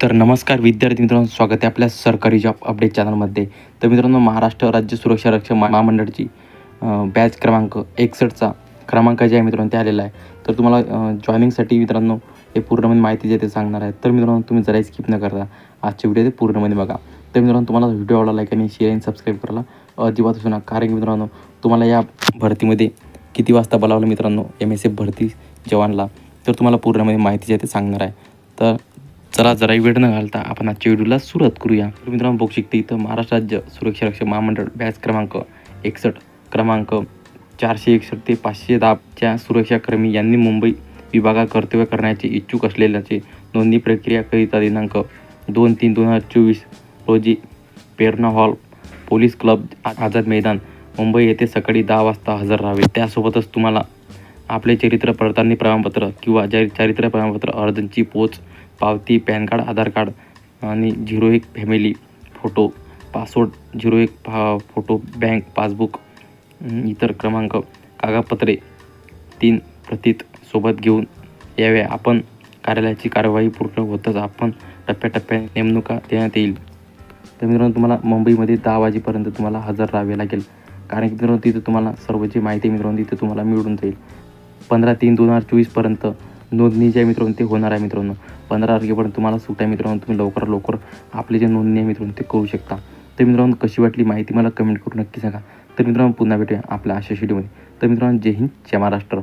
तर नमस्कार विद्यार्थी मित्रांनो स्वागत आहे आपल्या सरकारी जॉब अपडेट चॅनलमध्ये तर मित्रांनो महाराष्ट्र राज्य सुरक्षा रक्षक महामंडळची महामंडळाची बॅच क्रमांक एकसष्टचा क्रमांक जे आहे मित्रांनो ते आलेला आहे. तर तुम्हाला जॉईनिंगसाठी मित्रांनो हे पूर्णमध्ये माहिती जे ते सांगणार आहे. तर मित्रांनो तुम्ही जराही स्किप न करता आजची व्हिडिओ ते पूर्णमध्ये बघा. तर मित्रांनो तुम्हाला व्हिडिओ आवडला लाईक आणि शेअर आणि सबस्क्राईब करायला अजिबात असू नका. कारण की मित्रांनो तुम्हाला या भरतीमध्ये किती वाजता बोलावलं मित्रांनो एम एस एफ भरती जवानला तर तुम्हाला पूर्णमध्ये माहिती जे ते सांगणार आहे. तर चला जराही वेळ न घालता आपण आजच्या व्हिडिओला सुरुवात करूया. तर मित्रांनो बघू शकते इथं महाराष्ट्र राज्य सुरक्षा रक्षक महामंडळ बॅच क्रमांक एकसष्ट क्रमांक चारशे एकसष्ट ते पाचशे दहाच्या सुरक्षाकर्मी यांनी मुंबई विभागात कर्तव्य करण्याचे इच्छुक असलेल्याचे नोंदणी प्रक्रियाकरिता दिनांक दोन तीन दोन हजार चोवीस रोजी पेरणा hall police club Azad Maidan Mumbai येथे सकाळी दहा वाजता हजर राहावे. त्यासोबतच तुम्हाला आपले चरित्र पडताळणी प्रमाणपत्र किंवा जर चारित्र्य प्रमाणपत्र अर्जांची पोच पावती पॅन कार्ड आधार कार्ड आणि झिरो एक फॅमिली फोटो पासवर्ड झिरो एक फा फोटो बँक पासबुक इतर क्रमांक कागदपत्रे तीन प्रतीत सोबत घेऊन यावे. आपण कार्यालयाची कार्यवाही पूर्ण होतच आपण टप्प्याटप्प्याने नेमणुका देण्यात येईल. तर मित्रांनो तुम्हाला मुंबईमध्ये दहा वाजेपर्यंत तुम्हाला हजर राहावे लागेल. कारण की मित्रांनो तिथे तुम्हाला सर्वची माहिती मित्रांनो तिथे तुम्हाला मिळून जाईल. पंधरा तीन दोन हजार चोवीसपर्यंत नोंदणी जे मित्रांनो ते होणार आहे मित्रांनो. पंधरा तारखेपर्यंत तुम्हाला सुट आहे मित्रांनो तुम्ही लवकर लवकर आपली जे नोंदणी आहे मित्रांनो ते करू शकता. तर मित्रांनो कशी वाटली माहिती मला कमेंट करून नक्की सांगा. तर मित्रांनो पुन्हा भेटूया आपल्या अशा शेड्यूलमध्ये तर मित्रांनो जय हिंद जय महाराष्ट्र.